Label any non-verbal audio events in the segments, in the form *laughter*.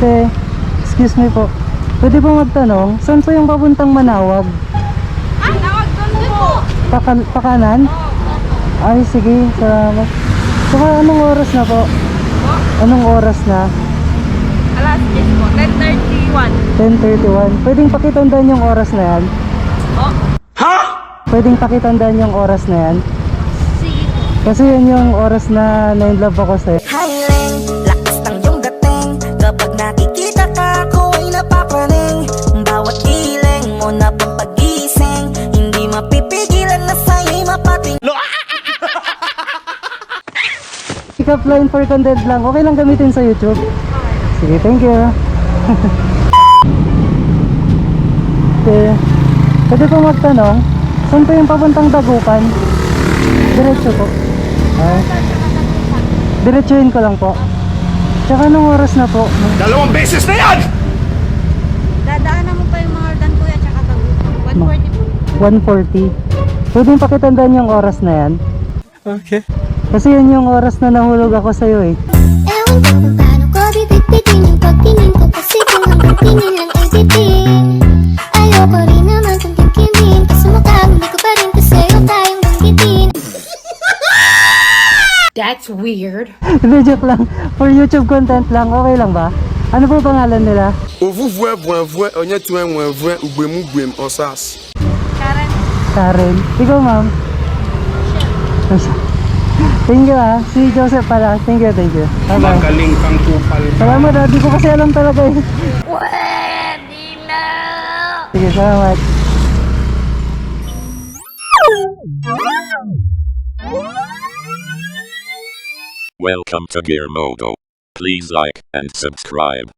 Te, excuse me po. Pwede po magtanong, saan po yung papuntang Manawag? Ah, tawag doon po. Pakan pakanan? Ay, sige, salamat. Saka anong oras na po? Po? Anong oras na? Alas 10 po. 10.31. 10.31. Pwedeng pakitandaan yung oras na yan? Po? Pwedeng pakitandaan yung oras na yan? Sige po. Kasi yan yung oras na na-inlove ako sa'yo. Highland, sa'yo'y mapating *laughs* Pick up line for content lang. Okay lang gamitin sa YouTube. Sige, thank you. *laughs* okay. Pwede po magtanong, saan po yung papuntang Dagupan? Diretso po. Ay. Diretsuhin ko lang po. Tsaka anong oras na po? Dalawang beses na yan! Dadaanan mo pa yung mga Ardan kuya tsaka tago. 140 po. 140. Pwede yung pakitandaan yung oras na yan? Okay. Kasi yun yung oras na nahulog ako sa'yo eh. Ewan ko kung paano ko bibitbitin yung pagtingin ko Kasi kung hanggang tingin lang ay bitin Ayoko rin naman kung kimkimin Kasi mukha hindi ko pa rin kasi yung tayong banggitin That's weird. Hindi, joke lang. For YouTube content lang, okay lang ba? Ano po pangalan nila? Ovuvue vuevue onye nwevue ugbemu gbem osas. Karen. Ikaw, ma'am? Thank you ah. Si Joseph pala. Thank you, thank you. Magaling kang kupal. Salamat ah. Di ko kasi alam talaga eh. Pwede na. Sige, salamat. Welcome to Gear Modo. Please like and subscribe.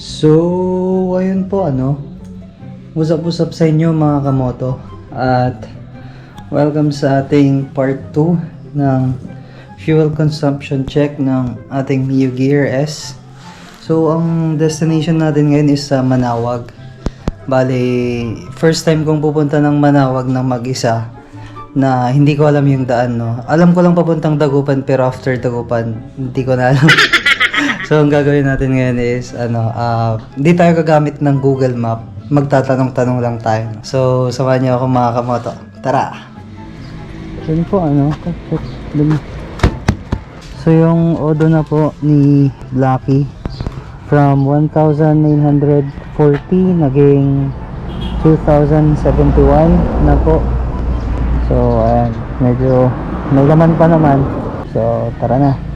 So, ayun po ano. Usap-usap sa inyo mga kamoto. At welcome sa ating part 2 ng fuel consumption check ng ating Mio Gear S. So, ang destination natin ngayon is sa Manawag. Bale, first time kong pupunta ng Manawag ng mag-isa na hindi ko alam yung daan, no. Alam ko lang papuntang Dagupan pero after Dagupan, hindi ko na alam. *laughs* so, ang gagawin natin ngayon is, ano, ah, hindi tayo gagamit ng Google Map. Magtatanong-tanong lang tayo. So, samahan niyo ako mga kamoto. Tara! Yun po, ano, So, yung odo na po ni Blacky from 1,940 naging 2,071 na po. So, ayan, medyo may laman pa naman. So, tara na.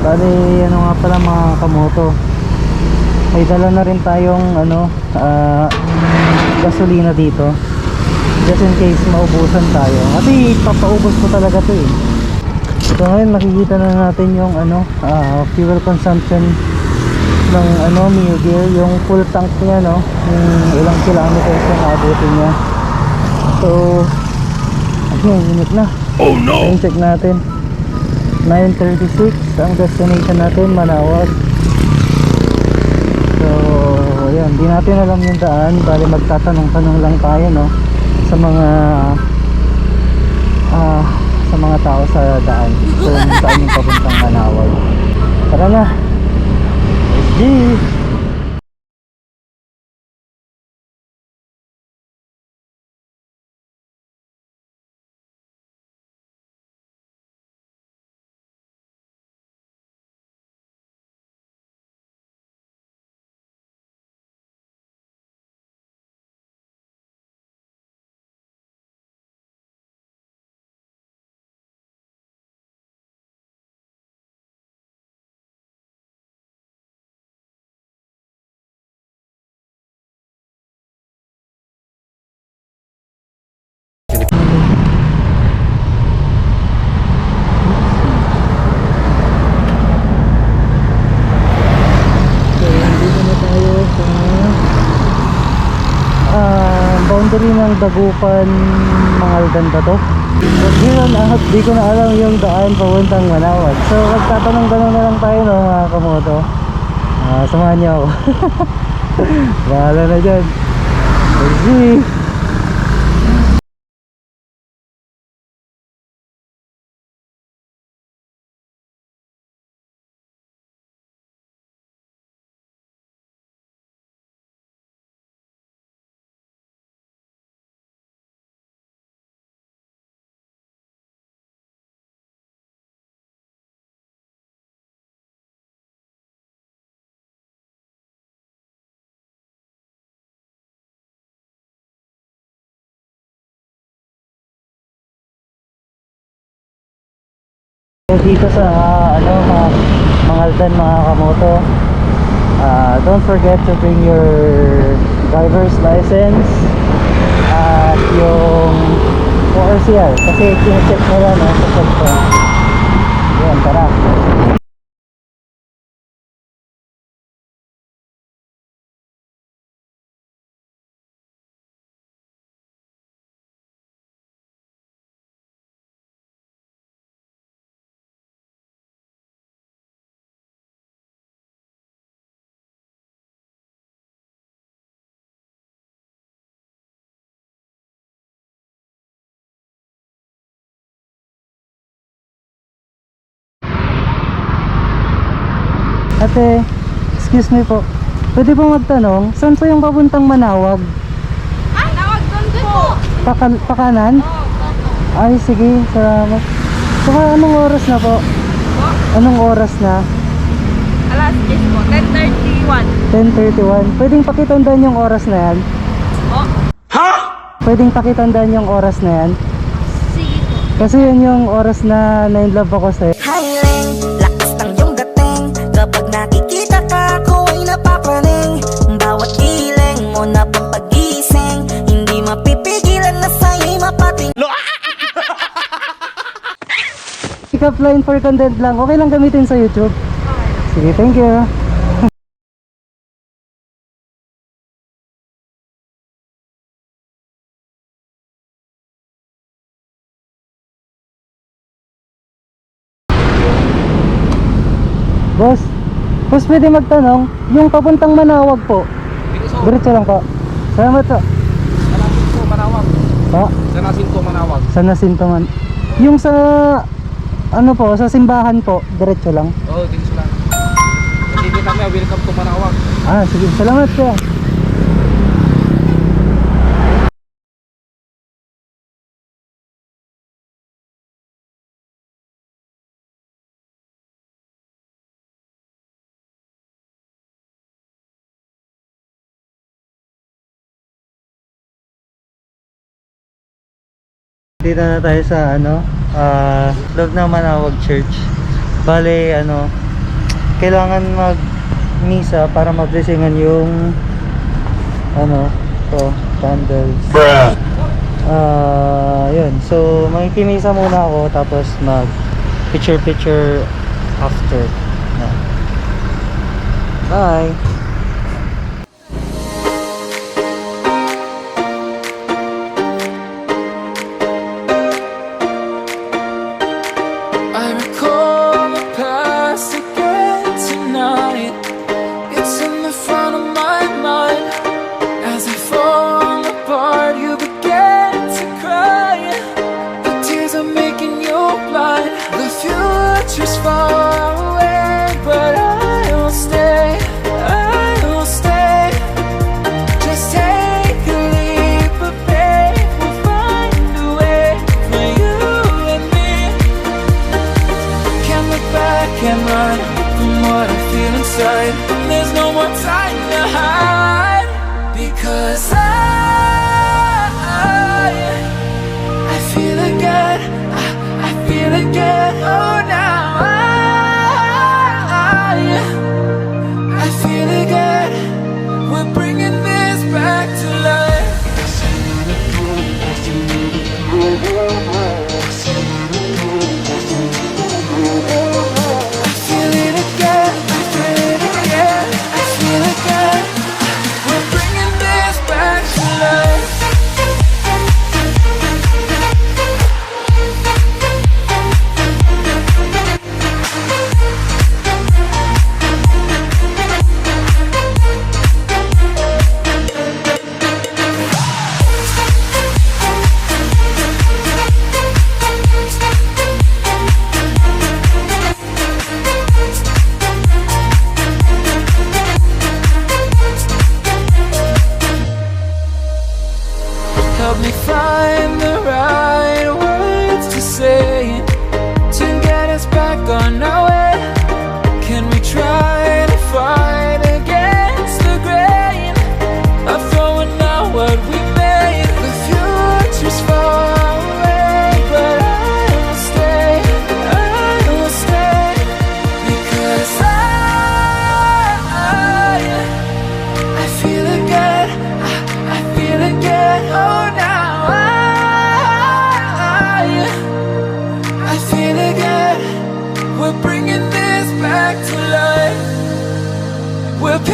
Bali, ano nga pala mga kamoto. May dala na rin tayong ano, ah, gasolina dito. Just in case maubusan tayo. Kasi papaubos ko talaga to eh. So ngayon makikita na natin yung ano, ah, fuel consumption ng ano, Gear, yung full tank niya no, yung ilang kilometers yung abutin niya. So, ayun, unit na. Oh no! Ayun, check natin. 9.36 ang destination natin, Manawag. So, ayun, di natin alam yung daan. Bali magtatanong-tanong lang tayo, no? Sa mga ah sa mga tao sa daan. Kung saan yung papuntang Manawag. Tara na! Let's go! Dagupan Mangaldan ba to? But yun, ah, di ko na alam yung daan papuntang Manawag. So, magtatanong-tanong na lang tayo no, mga kamoto. Ah, samahan niyo ako. *laughs* Bahala na dyan. Let's see. Dito sa ano mga Mangaldan mga kamoto. Ah, don't forget to bring your driver's license at yung ORCR kasi kine-check nila no sa cellphone. Yan, tara. Ate, excuse me po. Pwede po magtanong, saan po yung papuntang Manawag? Ah, tawag doon po. Pakan pakanan? Ay, sige, salamat. Saka anong oras na po? Anong oras na? Alas 10 po, 10.31. 10.31. Pwedeng pakitandaan yung oras na yan? Po. Pwedeng pakitandaan yung oras na yan? Sige po. Kasi yun yung oras na na-inlove ako sa'yo. Hiling, Pick up line for content lang. Okay lang gamitin sa YouTube. Sige, thank you. Boss, boss pwede magtanong, yung papuntang Manawag po. Diretso lang po. Salamat po. Sanasin ko manawag. Pa, Sanasin ko manawag. sa nasintongan. Yung sa, ano po, sa simbahan po, diretso lang. Oo, oh, tingin lang. Sige kami, welcome to manawag. Ah, sige. Salamat kuya. Dito na tayo sa ano, ah, loob ng Manawag Church. Bale, ano, kailangan mag misa para mablessingan yung ano, to, candles. Ah, yun. So, makikimisa muna ako tapos mag picture picture after. Bye.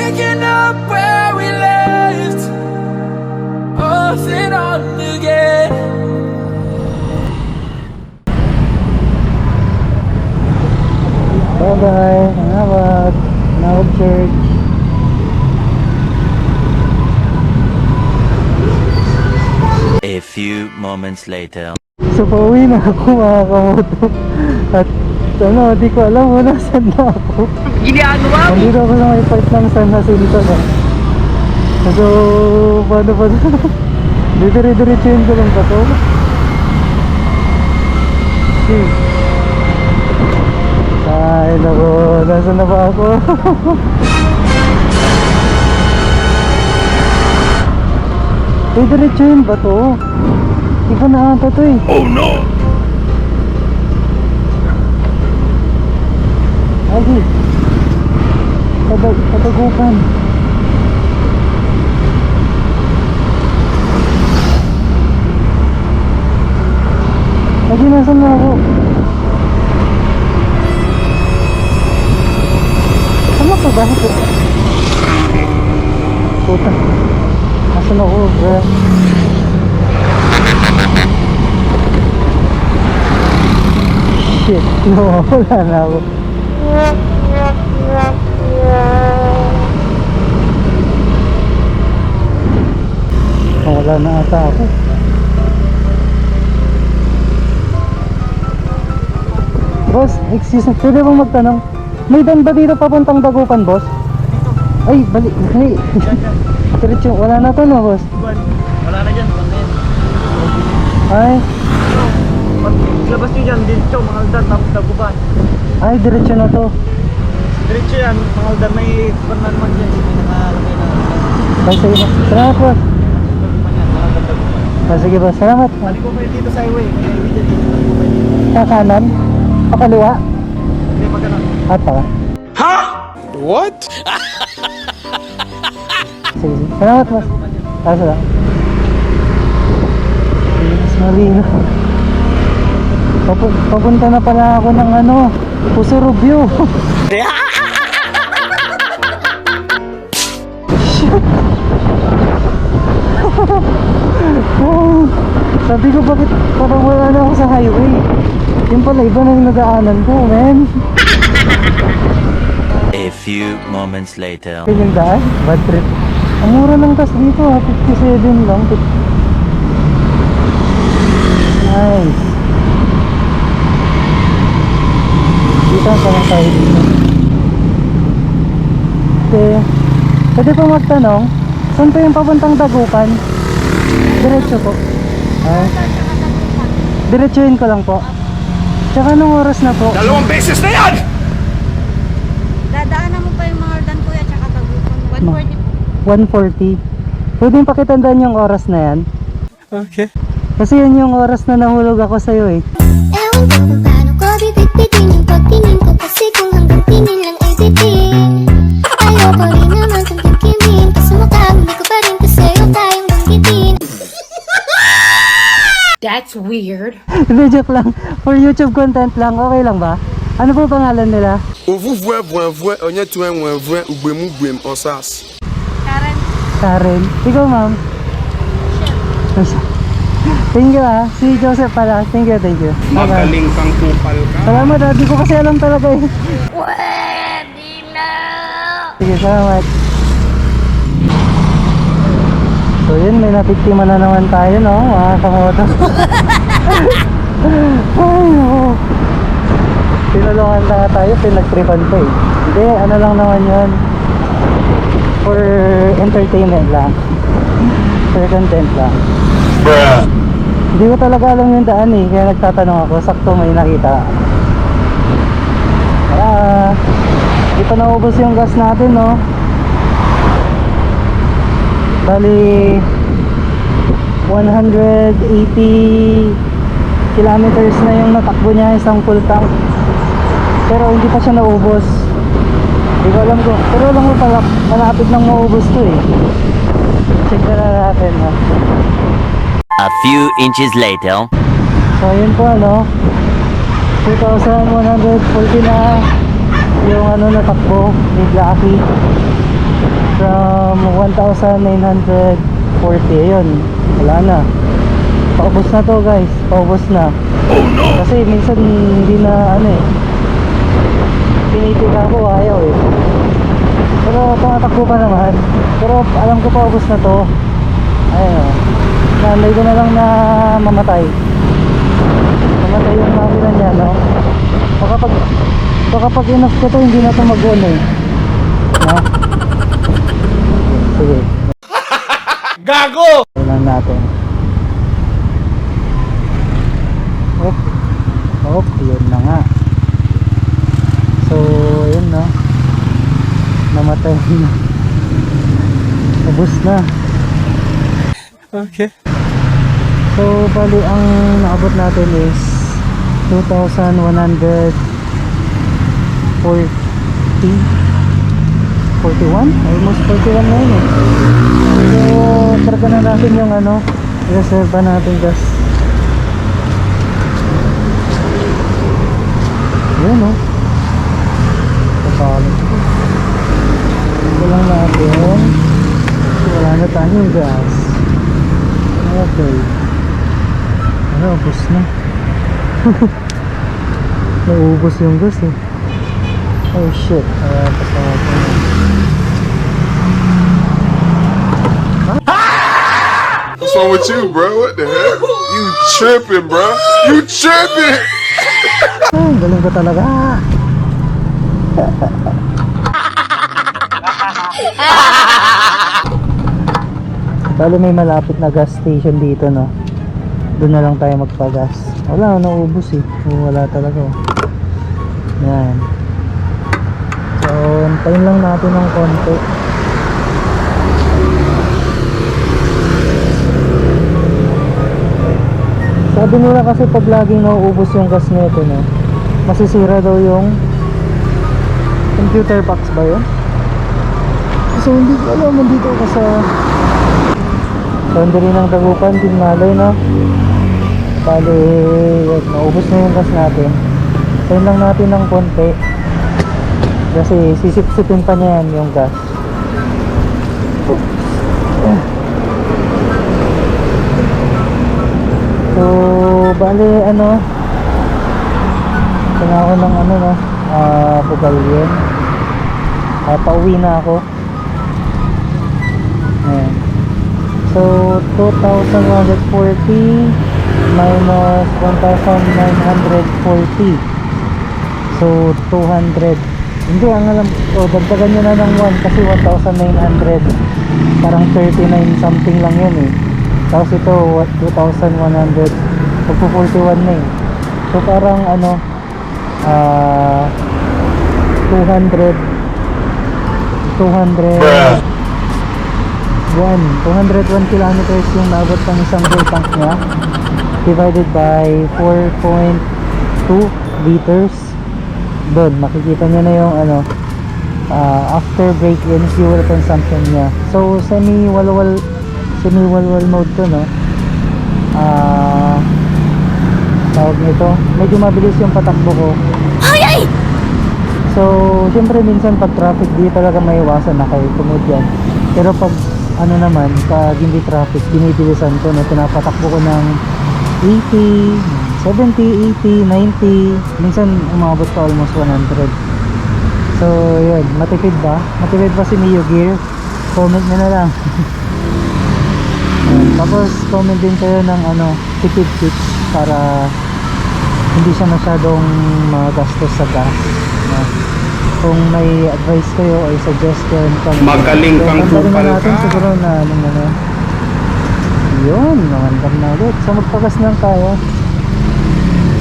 picking up where we left Off and on again. Bye bye, have a now church. A few moments later. So pauwi na ako mga kamoto At ano, di ko alam kung *laughs* nasan na ako. Ginagawa Nandito ako sa may part ng San Jacinto na. So, paano pa ito? *laughs* Didiri-diretsuhin ko lang ba ito? Hmm. Ay, naku, nasan na ba ako? *laughs* Didiri-diretsuhin ba ito? Iba na ata ito eh. Oh no! Agi. Patag patagupan. Agi, nasan na ako? Ano ka ba? Puta. Nasaan ako, bro? Shit, *laughs* nawawala na ako. Nawala na ata ako. Boss, excuse me, pwede bang magtanong? May dan ba dito papuntang Dagupan, boss? Ay, balik, hey. *laughs* Diretso, wala na to no, boss? Wala na dyan. Wala na yan. Ay, Paglabas nyo dyan, diretso, mga aldan, tapos taguban. Ay, diretso na to. Diretso yan, mga aldan, may naman dyan. May nakalagay na. Ay, sige boss. Salamat, taguban. Ah, sige, boss. Salamat. Balik ko kayo dito sa highway. May highway dyan, dito taguban dito. Sa kanan? Pakaliwa? Hindi, magkano? At pala. What? Sige, sige. Salamat, boss. Ah, salamat. Sige, mas malino. Papu papunta na pala ako ng ano, Puso Rubio. Oh, Sabi ko bakit parang wala na ako sa highway. Yung pala iba na yung nadaanan ko, man. A few moments later. Yun yung daan, bad trip. Ang mura ng gas dito ha, 57 lang. Nice. Dito. Okay. Pwede po magtanong, saan po yung papuntang Dagupan? Diretso po. Ah, diretsuhin ko lang po. Tsaka anong oras na po? Dalawang beses na yan! Dadaanan mo pa yung mga dan kuya tsaka tagupan. 140 po. 140. Pwede yung pakitandaan yung oras na yan? Okay. Kasi yun yung oras na nahulog ako sa'yo eh. Ewan ko kung paano ko bibit-bitin That's weird. Hindi, joke lang. For YouTube content lang, okay lang ba? Ano po pangalan nila? Ovuvue vuevue onye tue nwevue ugbemu gbem osas. Karen, Karen. Ikaw, ma'am? *laughs* Thank you ah. Si Joseph pala. Thank you, thank you. Bye-bye. Magaling kang kupal ka. Salamat ah. Di ko kasi alam talaga eh. Sige, salamat. So yun, may natiktima na naman tayo, no? Mga kamoto. *laughs* Ay, no. Tinulungan na tayo, pinagtripan pa eh. Hindi, ano lang naman yun. For entertainment lang. For content lang. Hindi ko talaga alam yung daan eh, kaya nagtatanong ako, sakto may nakita. Ah, hindi pa naubos yung gas natin, no? Bali, 180 kilometers na yung natakbo niya isang full tank. Pero hindi pa siya naubos. Hindi ko alam kung, pero alam mo pala, malapit nang maubos to eh. Check na natin, no? A few inches later. So yun po ano 2,140 na yung ano na takbo ni Blackie from 1,940 ayun wala na paubos na to guys paubos na oh no kasi minsan hindi na ano eh pinitika ko ayaw eh pero tumatakbo pa naman pero alam ko paubos na to ayun. Nanday ko na lang na mamatay. Mamatay yung makina niya, no? Baka pag, baka pag enough ko to, hindi na to mag-on eh. No? Sige. Gago! Kailan natin. Op. Op, yun na nga. So, yun no. Namatay na. Ubus na. Okay. So, bali ang naabot natin is 2,140 41? Almost 41 na yun eh. So, karga na natin yung ano, reserva natin gas. Yun oh. Kapalit ko. Ito lang natin. Wala na tayong gas. Okay. Ano, ubos na. *laughs* Naubos yung gas eh. Oh shit. Ah, pasama ko na. What's wrong with you, bro? What the heck? You tripping, bro? You tripping? Ang galing ko talaga. Bali may malapit na gas station dito no. Doon na lang tayo magpagas. Wala, naubos eh. Wala talaga. oh. Yan. So, antayin lang natin ng konti. Sabi nila kasi pag laging nauubos yung gas nito, no, masisira daw yung computer box ba yun? So hindi ko alam, nandito ka sa boundary ng Dagupan, Tinmalay, no? Bali, naubos na yung gas natin. Tayin lang natin ng konti. Kasi sisip-sipin pa niya yan yung gas. bali ano? Tinawag ng ano no? Ah, uh, bugalyon uh, ah, pauwi na ako. Ayan. So 2,140 minus 1,940 so 200 hindi ang alam ko oh, dagdagan nyo na ng 1 kasi 1,900 parang 39 something lang yun eh. Tapos ito 2,140 magpo-41 na eh. So parang ano uh, 200 200 1, 201 kilometers yung naabot ng isang full tank niya divided by 4.2 liters. Doon makikita niyo na yung ano uh, after break in fuel consumption niya. So semi walwal semi walwal mode to no? Ah uh, tawag nito. Medyo mabilis yung patakbo ko. So syempre minsan pag traffic di talaga may iwasan na kayo tumod yan pero pag ano naman pag hindi traffic binibilisan ko no pinapatakbo ko ng 80 70, 80, 90 minsan umabot pa almost 100 so yun. Matipid ba? matipid ba si Mio Gear? comment nyo na lang. *laughs* Tapos comment din kayo ng ano tipid tips para hindi siya masyadong magastos sa gas no? kung may advice kayo or suggestion comment. Magaling kang kupal ka. siguro na ano na na yun, nakandam na ulit so magpagas lang tayo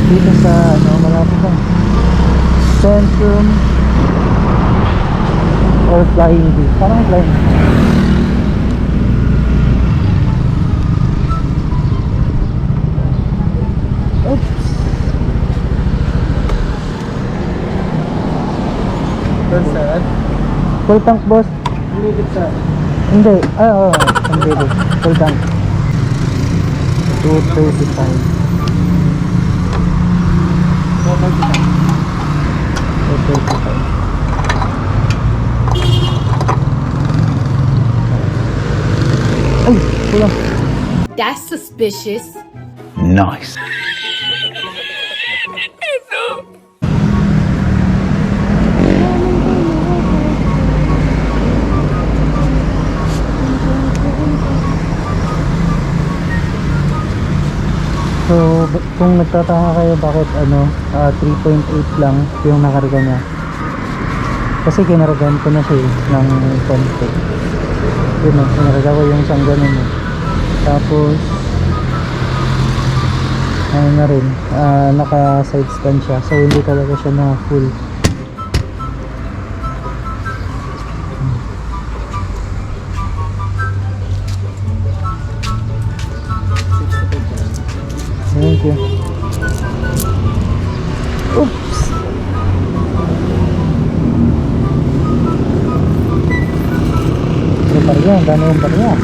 dito sa ano, malapit lang Centrum or Flying V parang Flying V Full tank boss. Lumilip sa... Hindi, ah, oo, hindi Full tank. 235 235 Ay, kulang That's suspicious. Nice. So, kung nagtataka kayo bakit ano, ah, 3.8 lang yung nakarga niya. Kasi kinaragahan ko na siya eh, ng konti. Yun o, kinarga ko yung isang ganun eh. Tapos, ano na rin, ah, naka side stand siya. So, hindi talaga siya na full. You. Oops! Ito pa rin, gano'n yung pa rin. Yan?